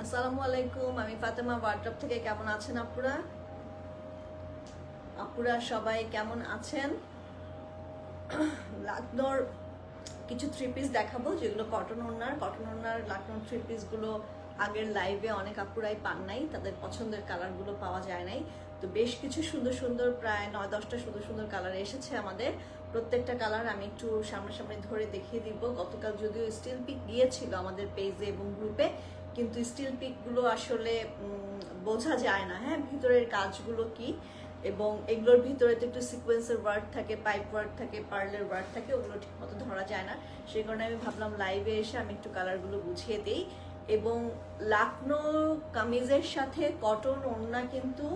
আসসালামু আলাইকুম আমি ফাতেমা ওয়ার্ড্রপ থেকে কেমন আছেন আপুরা? আপুরা সবাই কেমন আছেন? লাকনোর কিছু থ্রি পিস দেখাবো, যেগুলো কটন ওনার কটন ওনার লাকনোর থ্রি পিসগুলো আগের লাইভে অনেক আপুরাই পান নাই, তাদের পছন্দের কালারগুলো পাওয়া যায় নাই। তো বেশ কিছু সুন্দর সুন্দর প্রায় নয় দশটা সুন্দর সুন্দর কালার এসেছে আমাদের। প্রত্যেকটা কালার আমি একটু সামনাসামনি ধরে দেখিয়ে দিব। গতকাল যদিও স্টিল পিক গিয়েছিল আমাদের পেজে এবং গ্রুপে কিন্তু স্টিল পিকগুলো আসলে বোঝা যায় না হ্যাঁ? ভিতরের কাজগুলো কি? এবং এগুলোর ভিতরে তো একটু সিকোয়েন্সের ওয়ার্ড থাকে পাইপ ওয়ার্ড থাকে পার্লের ওয়ার্ড থাকে, ওগুলো ঠিক মতো ধরা যায় না। সেই কারণে আমি ভাবলাম লাইভে এসে আমি একটু কালারগুলো বুঝিয়ে দিই। এবং লাকনো কামিজের সাথে কটন ওড়না কিন্তু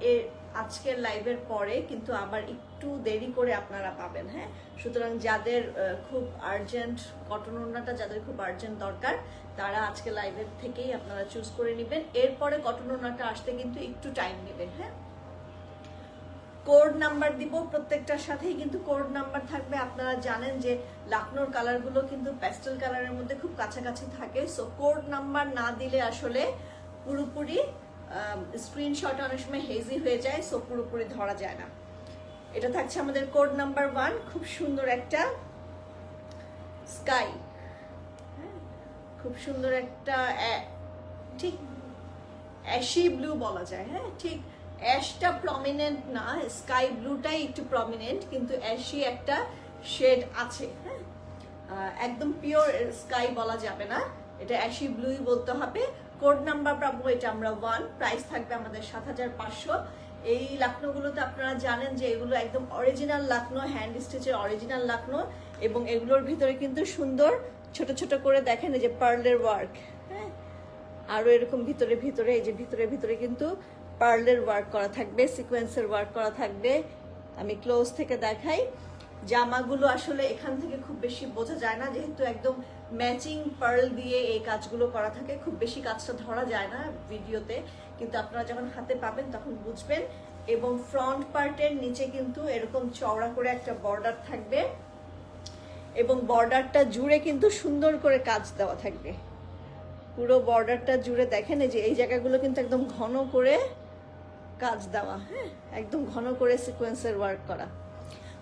এর আজকের লাইভের পরে কিন্তু আবার একটু দেরি করে আপনারা পাবেন হ্যাঁ? সুতরাং যাদের খুব আর্জেন্ট কটন ওড়নাটা, যাদের খুব আর্জেন্ট দরকার, তারা আজকে লাইভের থেকেই আপনারা চুজ করে নেবেন। এরপরে কটন ওড়নাটা আসতে কিন্তু একটু টাইম নেবেন হ্যাঁ? কোড নাম্বার দিব, প্রত্যেকটার সাথেই কিন্তু কোড নাম্বার থাকবে। আপনারা জানেন যে লাকনোর কালারগুলো কিন্তু প্যাস্টেল কালারের মধ্যে খুব কাছাকাছি থাকে। সো কোড নাম্বার না দিলে আসলে পুরোপুরি স্ক্রিনশট অনেক সময় হেজি হয়ে যায় সো পুরোপুরি ধরা যায় না। এটা থাকছে আমাদের কোড নাম্বার ওয়ান খুব সুন্দর একটা স্কাই খুব সুন্দর একটা ঠিক অ্যাশি ব্লু বলা যায়। হ্যাঁ ঠিক অ্যাশটা প্রমিনেন্ট না স্কাই ব্লুটাই একটু প্রমিনেন্ট কিন্তু অ্যাশি একটা শেড আছে হ্যাঁ? একদম পিওর স্কাই বলা যাবে না। এটা অ্যাশি ব্লুই বলতে হবে। কোড নাম্বার পাবো এটা আমরা ওয়ান প্রাইস থাকবে আমাদের সাত হাজার পাঁচশো। এই লাকনোগুলোতে আপনারা জানেন যে এগুলো একদম অরিজিনাল লাকনো হ্যান্ড স্টিচের অরিজিনাল লাকনো, এবং এগুলোর ভিতরে কিন্তু সুন্দর ছোট ছোট করে দেখেন এই যে পার্লের ওয়ার্ক হ্যাঁ? আরও এরকম ভিতরে ভিতরে, এই যে ভিতরে ভিতরে কিন্তু পার্লের ওয়ার্ক করা থাকবে সিকোয়েন্সের ওয়ার্ক করা থাকবে। আমি ক্লোজ থেকে দেখাই। জামাগুলো আসলে এখান থেকে খুব বেশি বোঝা যায় না, যেহেতু একদম ম্যাচিং পার্ল দিয়ে এই কাজগুলো করা থাকে, খুব বেশি কাজটা ধরা যায় না ভিডিওতে কিন্তু আপনারা যখন হাতে পাবেন তখন বুঝবেন। এবং ফ্রন্ট পার্টের নিচে কিন্তু এরকম চওড়া করে একটা বর্ডার থাকবে। এবং বর্ডারটা জুড়ে কিন্তু সুন্দর করে কাজ দেওয়া থাকবে। পুরো বর্ডারটা জুড়ে দেখেন, এই যে এই জায়গাগুলো কিন্তু একদম ঘন করে কাজ দেওয়া হ্যাঁ? একদম ঘন করে সিকোয়েন্সের ওয়ার্ক করা।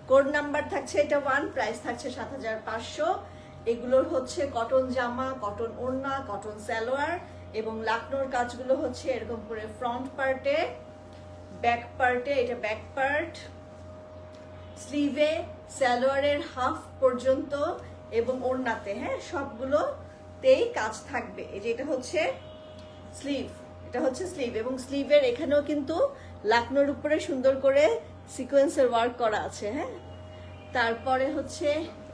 কোড নাম্বার থাকছে এটা ওয়ান প্রাইস থাকছে সাত হাজার পাঁচশো। এগুলোর হচ্ছে কটন জামা কটন ওড়না কটন স্যালোয়ার এবং লাকনোর কাজগুলো হচ্ছে এরকম করে ফ্রন্ট পার্টে ব্যাক পার্টে এটা ব্যাক পার্ট স্লিভে স্যালোয়ারের হাফ পর্যন্ত এবং ওড়নাতে হ্যাঁ? সবগুলোতেই কাজ থাকবে। এই যে এটা হচ্ছে স্লিভ এটা হচ্ছে স্লিভ এবং স্লিভের এখানেও কিন্তু লাকনোর উপরে সুন্দর করে সিকোয়েন্সের ওয়ার্ক করা আছে হ্যাঁ? তারপরে হচ্ছে,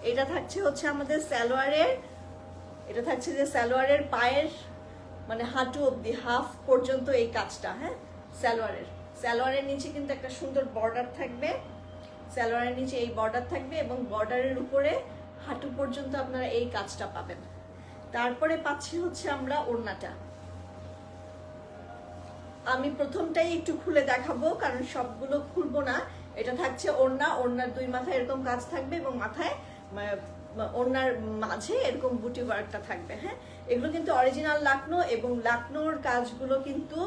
এটা থাকছে হচ্ছে আমাদের সালোয়ারের, এটা থাকছে যে সালোয়ারের পায়ের মানে হাঁটু অবধি, হাফ পর্যন্ত এই কাজটা হ্যাঁ? সালোয়ারের। সালোয়ারের নিচে কিন্তু একটা সুন্দর বর্ডার থাকবে। সালোয়ারের নিচে এই বর্ডার থাকবে এবং বর্ডারের উপরে হাঁটু পর্যন্ত আপনারা এই কাজটা পাবেন। তারপরে পাচ্ছি হচ্ছে আমরা ওড়নাটা। আমি প্রথমটাই একটু খুলে দেখাবো, কারণ সবগুলো খুলবো না। এটা থাকছে ওড়না, ওড়নার দুই মাথায় এরকম কাজ থাকবে এবং মাথায় ওড়নার মাঝে এরকম বুটি ওয়ার্কটা থাকবে হ্যাঁ? এগুলো কিন্তু অরিজিনাল লাকনো এবং লাকনোর কাজগুলো কিন্তু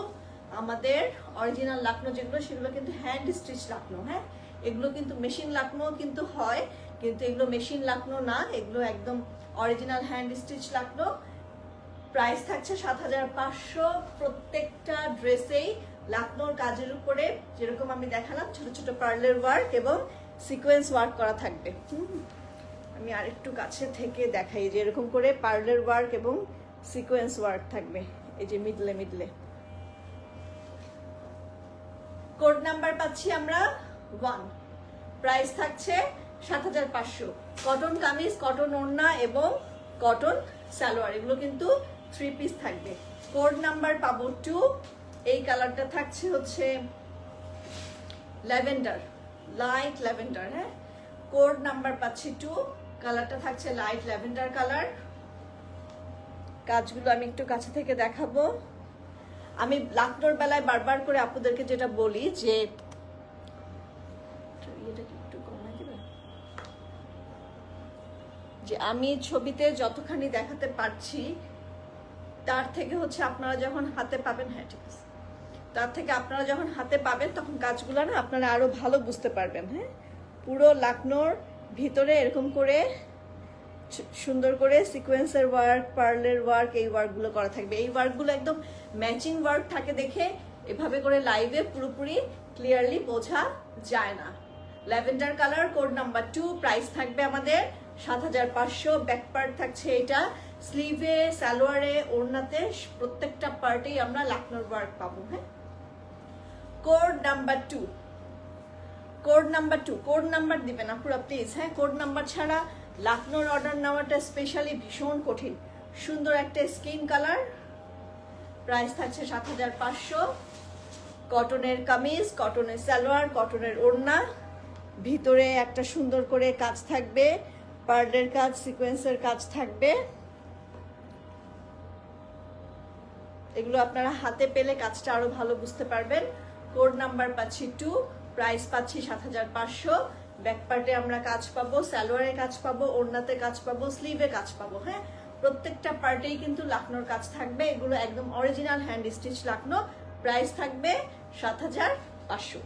আমাদের অরিজিনাল লাকনো যেগুলো, সেগুলো কিন্তু হ্যান্ড স্টিচ লাকনো হ্যাঁ? এগুলো কিন্তু মেশিন লাকনো কিন্তু হয়, কিন্তু এগুলো মেশিন লাকনো না, এগুলো একদম original hand stitch Lucknow. Price থাকছে সাত হাজার পাঁচশো। প্রত্যেকটা ড্রেসেই লাকনোর কাজের উপরে যেরকম আমি দেখালাম, ছোট ছোট পার্লের ওয়ার্ক এবং সিকোয়েন্স ওয়ার্ক করা থাকবে। আমি আরেকটু কাছে থেকে দেখাই যে এরকম করে পার্লের ওয়ার্ক এবং সিকোয়েন্স ওয়ার্ক থাকবে, এই যে মিডলে মিডলে কোড নাম্বার পাচ্ছি আমরা ওয়ান প্রাইস থাকছে সাত হাজার পাঁচশো। কটন কামিজ কটন ওড়না এবং কটন সালোয়ার, এগুলো কিন্তু থ্রি পিস থাকবে। কোড নাম্বার পাবো টু এই কালারটা থাকছে হচ্ছে ল্যাভেন্ডার লাইট ল্যাভেন্ডার হ্যাঁ? কোড নাম্বার পাচ্ছি টু কালারটা থাকছে লাইট ল্যাভেন্ডার কালার কাজগুলো আমি একটু কাছে থেকে দেখাবো। আমি লাকনোর বেলায় বারবার করে আপনাদেরকে যেটা বলি যে যে আমি ছবিতে যতখানি দেখাতে পারছি তার থেকে হচ্ছে আপনারা যখন হাতে পাবেন হ্যাঁ ঠিক আছে। তার থেকে আপনারা যখন হাতে পাবেন, তখন গাছগুলো না আপনারা আরও ভালো বুঝতে পারবেন হ্যাঁ। পুরো লাকনোর ভিতরে এরকম করে সুন্দর করে সিকোয়েন্সের ওয়ার্ক পার্লের ওয়ার্ক এই ওয়ার্কগুলো করা থাকবে। এই ওয়ার্কগুলো একদম ম্যাচিং ওয়ার্ক থাকে দেখে এভাবে করে লাইভে পুরোপুরি ক্লিয়ারলি বোঝা যায় না। Lavender colour code number two price থাকবে আমাদের সাত হাজার পাঁচশো ব্যাক পার্ট থাকছে এটা। স্লিভে, সালোয়ারে, ওড়নাতে প্রত্যেকটা পার্টেই আমরা লাকনোর ওয়ার্ক পাবো হ্যাঁ? Code number two code number two code number দিবেন আপুরা প্লিজ হ্যাঁ? কোড নাম্বার ছাড়া লাকনোর অর্ডার নেওয়াটা স্পেশালি ভীষণ কঠিন। সুন্দর একটা স্কিন কালার প্রাইস থাকছে সাত হাজার পাঁচশো। কটনের কামিজ কটনের সালোয়ার কটনের ওড়না। ভিতরে একটা সুন্দর করে কাজ থাকবে। পার্লের কাজ সিকোয়েন্সের কাজ থাকবে। এগুলো আপনারা হাতে পেলে কাজটা আরও ভালো বুঝতে পারবেন। কোড নাম্বার পাচ্ছি টু প্রাইস পাচ্ছি সাত হাজার পাঁচশো। ব্যাক পার্টে আমরা কাজ পাবো সালোয়ারে কাজ পাবো, ওড়নাতে কাজ পাবো স্লিভে কাজ পাবো হ্যাঁ? প্রত্যেকটা পার্টেই কিন্তু লাকনোর কাজ থাকবে। এগুলো একদম original hand stitch Lucknow price থাকবে সাত হাজার পাঁচশো।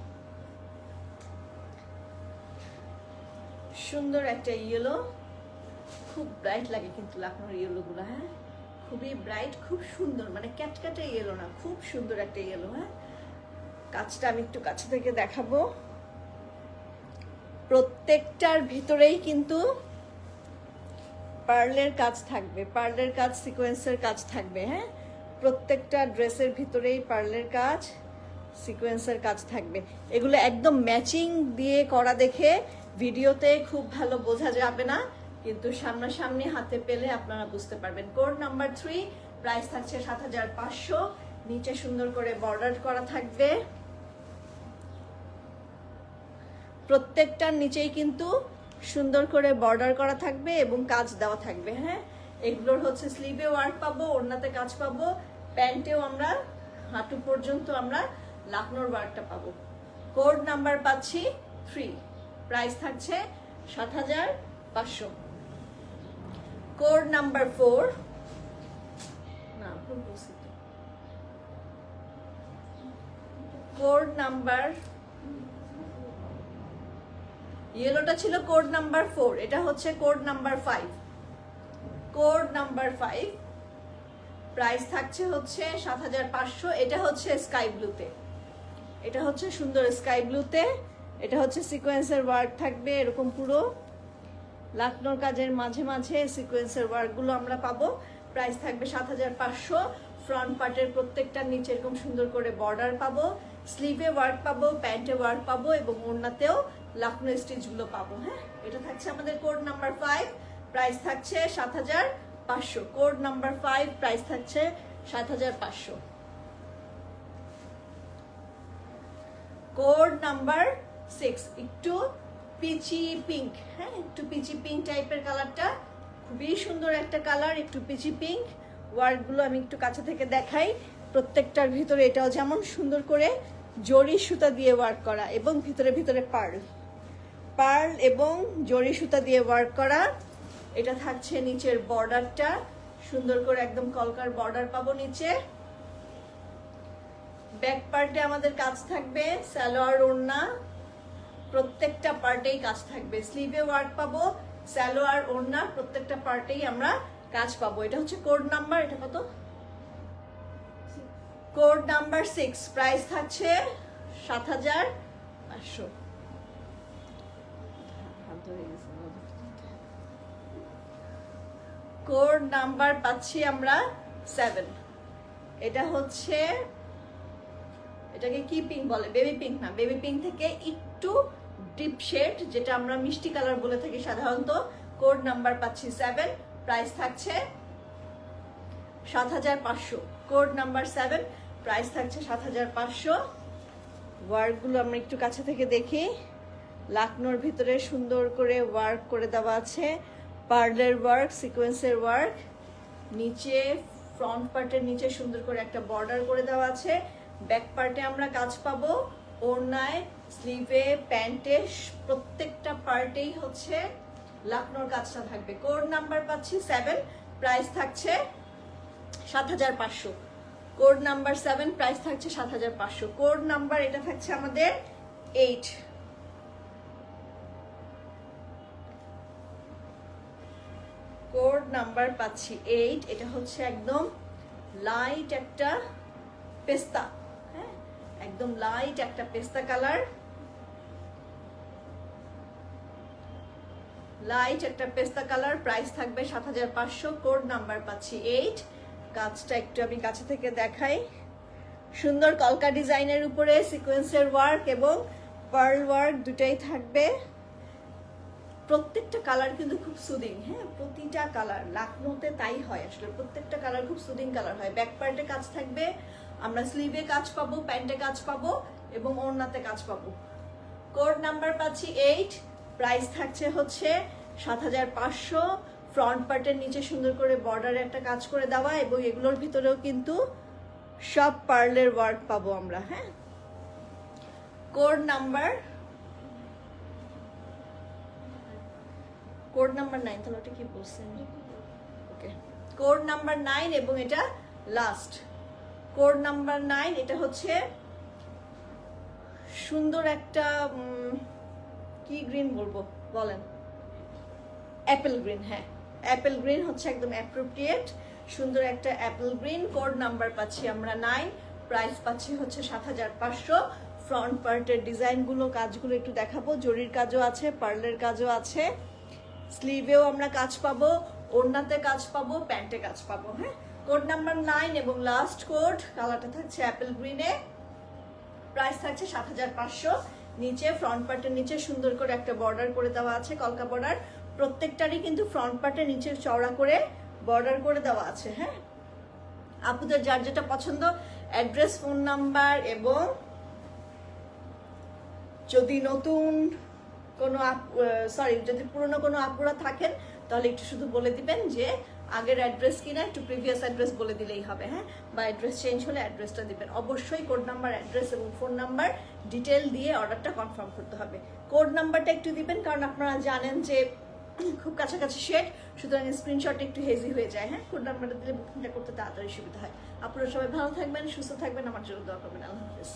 সুন্দর একটা ইয়েলো খুব ব্রাইট লাগে কিন্তু লাকনোর ইয়েলো গুলো হ্যাঁ? খুবই ব্রাইট খুব সুন্দর মানে ক্যাটক্যাটে ইয়েলো না, খুব সুন্দর একটা ইয়েলো হ্যাঁ? কাজটা আমি একটু কাছে থেকে দেখাবো। প্রত্যেকটার ভিতরেই কিন্তু পার্লের কাজ থাকবে, পার্লের কাজ সিকোয়েন্সের কাজ থাকবে হ্যাঁ? প্রত্যেকটা ড্রেসের ভিতরেই পার্লের কাজ সিকোয়েন্সের কাজ থাকবে। এগুলো একদম ম্যাচিং দিয়ে করা দেখে ভিডিওতে খুব ভালো বোঝা যাবে না। কিন্তু সামনাসামনি হাতে পেলে আপনারা বুঝতে পারবেন। কোড নাম্বার থ্রি প্রাইস থাকছে সাত হাজার পাঁচশো। নিচে সুন্দর করে বর্ডার করা থাকবে। প্রত্যেকটার নিচেই কিন্তু সুন্দর করে বর্ডার করা থাকবে এবং কাজ দেওয়া থাকবে হ্যাঁ? এগুলোর হচ্ছে স্লিভে ওয়ার্ক পাবো, ওড়নাতে কাজ পাবো। প্যান্টেও আমরা, হাঁটু পর্যন্ত আমরা লাকনোর ওয়ার্কটা পাবো। কোড নাম্বার পাচ্ছি থ্রি প্রাইস থাকছে সাত হাজার পাঁচশো। কোড নাম্বার ফোর না ভুল বলছি তো। কোড নাম্বার ইয়েলোটা ছিল কোড নাম্বার ফোর এটা হচ্ছে code number five code number five price থাকছে হচ্ছে সাত হাজার পাঁচশো এটা হচ্ছে স্কাই ব্লুতে এটা হচ্ছে সুন্দর স্কাই ব্লুতে এটা হচ্ছে সিকোয়েন্সের ওয়ার্ক থাকবে এরকম পুরো। লাকনোর কাজের মাঝে মাঝে সিকোয়েন্সের ওয়ার্কগুলো আমরা পাবো। প্রাইস থাকবে সাত হাজার পাঁচশো। ফ্রন্ট পার্টের প্রত্যেকটার নিচে এরকম সুন্দর করে বর্ডার পাবো। স্লিভে ওয়ার্ক পাবো প্যান্টে ওয়ার্ক পাবো এবং ওড়নাতেও লাকনো স্টিচগুলো পাবো হ্যাঁ? এটা থাকছে আমাদের কোড নাম্বার ফাইভ প্রাইস থাকছে সাত হাজার পাঁচশো। কোড নাম্বার ফাইভ প্রাইস থাকছে সাত হাজার পাঁচশো। কোড নাম্বার সিক্স একটু পিচি পিঙ্ক হ্যাঁ একটু পিচি পিঙ্ক টাইপের কালারটা খুবই সুন্দর একটা কালার একটু পিচি পিঙ্ক ওয়ার্কগুলো আমি একটু কাছে থেকে দেখাই। প্রত্যেকটার ভিতরে এটাও যেমন সুন্দর করে জরি সুতা দিয়ে ওয়ার্ক করা এবং ভিতরে ভিতরে পার্ল পার্ল এবং জরি সুতা দিয়ে ওয়ার্ক করা। এটা থাকছে নিচের বর্ডারটা সুন্দর করে একদম কলকার বর্ডার পাবো নিচে। ব্যাক পার্টে আমাদের কাজ থাকবে, সালোয়ার, ওড়না। প্রত্যেকটা পার্টেই কাজ থাকবে। স্লিভে ওয়ার্ক পাবো, সালোয়ার, ওড়না, প্রত্যেকটা পার্টেই আমরা কাজ পাবো। এটা হচ্ছে কোড নাম্বার এটা কত? কোড নাম্বার সিক্স প্রাইস থাকছে সাত হাজার পাঁচশো। কোড নাম্বার পাচ্ছি আমরা সেভেন এটা হচ্ছে, এটাকে কি পিঙ্ক বলে? বেবি পিঙ্ক না বেবি পিঙ্ক থেকে একটু ডিপ শেড, যেটা আমরা মিষ্টি কালার বলে থাকি সাধারণত। কোড নাম্বার পাচ্ছি সেভেন, প্রাইস থাকছে সাত হাজার পাঁচশো। কোড নাম্বার সেভেন, প্রাইস থাকছে সাত হাজার পাঁচশো। ওয়ার্কগুলো আমরা একটু কাছে থেকে দেখি। লাকনোর ভিতরে সুন্দর করে ওয়ার্ক করে দেওয়া আছে। পার্লের ওয়ার্ক, সিকোয়েন্সের ওয়ার্ক। নিচে, ফ্রন্ট পার্টের নিচে সুন্দর করে একটা বর্ডার করে দেওয়া আছে। ব্যাক পার্টে আমরা কাজ পাবো। ওড়নায় স্লিভে, প্যান্টে, প্রত্যেকটা পার্টেই হচ্ছে লাকনোর কাজটা থাকবে। কোড নাম্বার পাচ্ছি সেভেন প্রাইস থাকছে সাত হাজার পাঁচশো। কোড নাম্বার সেভেন প্রাইস থাকছে সাত হাজার পাঁচশো। কোড নাম্বার এটা থাকছে আমাদের এইট কোড নাম্বার পাচ্ছি এইট এটা হচ্ছে একদম লাইট একটা পেস্তা। একদম লাইট একটা পেস্তা কালার লাইট একটা পেস্তা কালার প্রাইস থাকবে সাত হাজার পাঁচশো কোড নাম্বার পাচ্ছি এইট কাজটা একটু আমি কাছে থেকে দেখাই। সুন্দর কলকা ডিজাইনের উপরে সিকোয়েন্সের ওয়ার্ক এবং পার্ল ওয়ার্ক দুটাই থাকবে। প্রত্যেকটা কালার কিন্তু খুব সুদিং হ্যাঁ? প্রতিটা কালার লাখনৌতে তাই হয় আসলে। প্রত্যেকটা কালার খুব সুদিং কালার হয়। ব্যাক পার্টে কাজ থাকবে। আমরা স্লিভে কাজ পাবো প্যান্টে কাজ পাবো এবং ওড়নাতে কাজ পাবো। কোড নাম্বার পাচ্ছি এইট প্রাইস থাকছে হচ্ছে সাত হাজার পাঁচশো। ফ্রন্ট পার্টের নিচে সুন্দর করে বর্ডারে একটা কাজ করে দেওয়া এবং এগুলোর ভিতরেও কিন্তু সব পার্লের ওয়ার্ক পাবো আমরা হ্যাঁ? Code number code number nine তাহলে ওটা কি বলছেন? ওকে কোড নাম্বার নাইন এবং এটা লাস্ট কোড নাম্বার নাইন এটা হচ্ছে সুন্দর একটা কি গ্রিন বলব? বলেন। অ্যাপেল গ্রিন হ্যাঁ। অ্যাপেল গ্রিন হচ্ছে একদম অ্যাপ্রোপ্রিয়েট সুন্দর একটা অ্যাপেল গ্রিন কোড নাম্বার পাচ্ছি আমরা নাইন প্রাইস পাচ্ছি হচ্ছে সাত হাজার পাঁচশো। ফ্রন্ট পার্টের ডিজাইনগুলো কাজগুলো একটু দেখাবো। জরির কাজও আছে পার্লের কাজও আছে। স্লিভেও আমরা কাজ পাবো, ওড়নাতে কাজ পাবো প্যান্টে কাজ পাবো হ্যাঁ? কোড নাম্বার নাইন এবং লাস্ট কোড, কালারটা থাকছে অ্যাপেল গ্রিনে প্রাইস থাকছে সাত হাজার পাঁচশো। নিচে ফ্রন্ট পার্টের নিচে সুন্দর করে একটা বর্ডার করে দেওয়া আছে, কলকা বর্ডার প্রত্যেকটারই কিন্তু ফ্রন্ট পার্টের নিচে চওড়া করে বর্ডার করে দেওয়া আছে হ্যাঁ? আপুদের যার যেটা পছন্দ অ্যাড্রেস ফোন নাম্বার এবং যদি নতুন কোনো সরি যদি পুরনো কোনো আপুরা থাকেন, তাহলে একটু শুধু বলে দিবেন যে আগের অ্যাড্রেস কিনা, একটু প্রিভিয়াস অ্যাড্রেস বলে দিলেই হবে হ্যাঁ? বা অ্যাড্রেস চেঞ্জ হলে অ্যাড্রেসটা দিবেন। অবশ্যই কোড নাম্বার অ্যাড্রেস এবং ফোন নাম্বার ডিটেল দিয়ে অর্ডারটা কনফার্ম করতে হবে। কোড নাম্বারটা একটু দিবেন, কারণ আপনারা জানেন যে খুব কাছাকাছি শেড সুতরাং স্ক্রিনশট একটু হেজি হয়ে যায় হ্যাঁ? কোড নাম্বারটা দিলে বুকিংটা করতে তাড়াতাড়ি সুবিধা হয়। আপনারা সবাই ভালো থাকবেন, সুস্থ থাকবেন, আমার জন্য দোয়া করবেন। আল্লাহ হাফিজ।